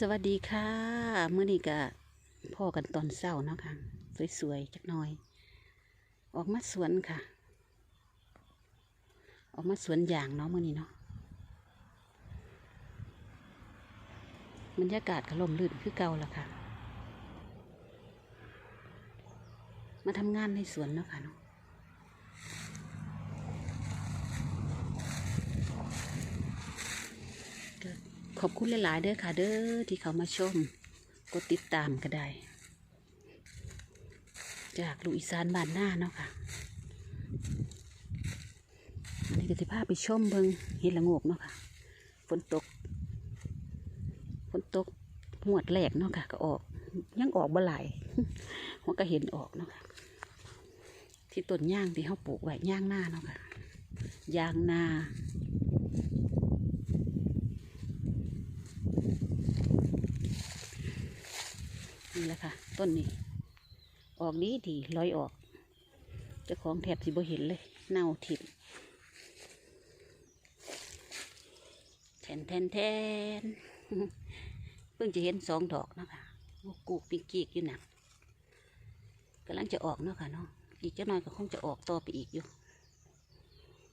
สวัสดีค่ะเมื่อนี้ก็พ่อกันตอนเช้าเนาะค่ะ สวยๆจักหน่อย ออกมาสวนค่ะ ออกมาสวนยางเนาะเมื่อนี้เนาะบรรยากาศก็ลมลื่นคือเก่าล้วค่ะ มาทำงานในสวนเนาะค่ะเนาะ ก็ข อบคุณหลาย ๆ เด้อค่ะ เด้อที่เขามาชม กดติดตามก็ได้ จากลูกอีสานบ้านหน้าเนาะค่ะอันนี้ก็จะพาไปชมเบิงเห็ดละงกเนาะค่ะฝนตกฝนตกหวดแรกเนาะค่ะ ก็ออก ยังออกบ่หลายหัวก็เห็นออกเนาะค่ะ ที่ต้นย่างที่เขาปลูกไว้ย่างหน้าเนาะค่ะยางนา นี่แหละค่ะ ต้นนี้ ออกดีดีลอยออกเจ้าของแถบสิบ่เห็นเลย เน่าทิ่มแทนแทนแทนเพิ่งจะเห็นสองดอกนะคะกูกปิงกีกอยู่หนักกำลังจะออกเนาะค่ะเนาะอีกเจ้าน้อยก็คงจะออกต่อไปอีกอยู่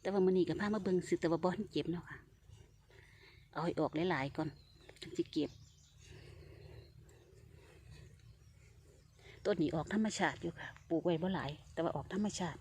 แต่ว่ามันนี่กับผ้ามาเบิงซื้อแต่ว่าบอนเก็บเนาะค่ะ เอาให้ออกหลายๆก่อนถึงจะเก็บ ต้นนี้ออกธรรมชาติอยู่ค่ะ ปลูกไว้บ่หลาย แต่ว่าออกธรรมชาติ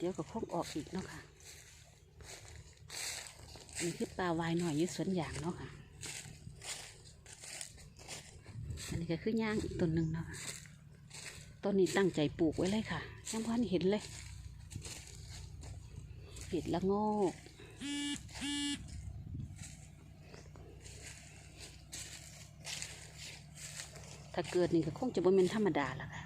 เดี๋ยวก็คงออกอีกเนาะค่ะ นนี้คือปลาวายหน่อยอยู่สวนยางเนาะค่ะ อันนี้ก็คือย่างอีกต้นหนึ่งเนาะต้นนี้ตั้งใจปลูกไว้เลยค่ะยังพันเห็นเลย เห็ดละโงกถ้าเกิดนี่ก็คงจะบ่เป็นธรรมดาละค่ะ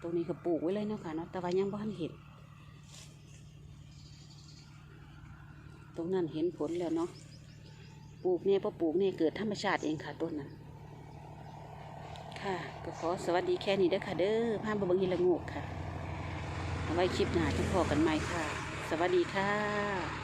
ตรงนี้ก็ปลูกไว้เลยเนาะค่ะเนาะแต่ว่ายังบ่ทันเห็น ตรงนั้นเห็นผลแล้วเนาะปลูกเนี่ยพอปลูกเนี่ยเกิดธรรมชาติเองค่ะต้นนั้นค่ะก็ขอสวัสดีแค่นี้เด้อค่ะเด้อพามาเบิ่งฮิละงกค่ะเอาไว้คลิปหน้าจะพอกันใหม่ค่ะ สวัสดีค่ะ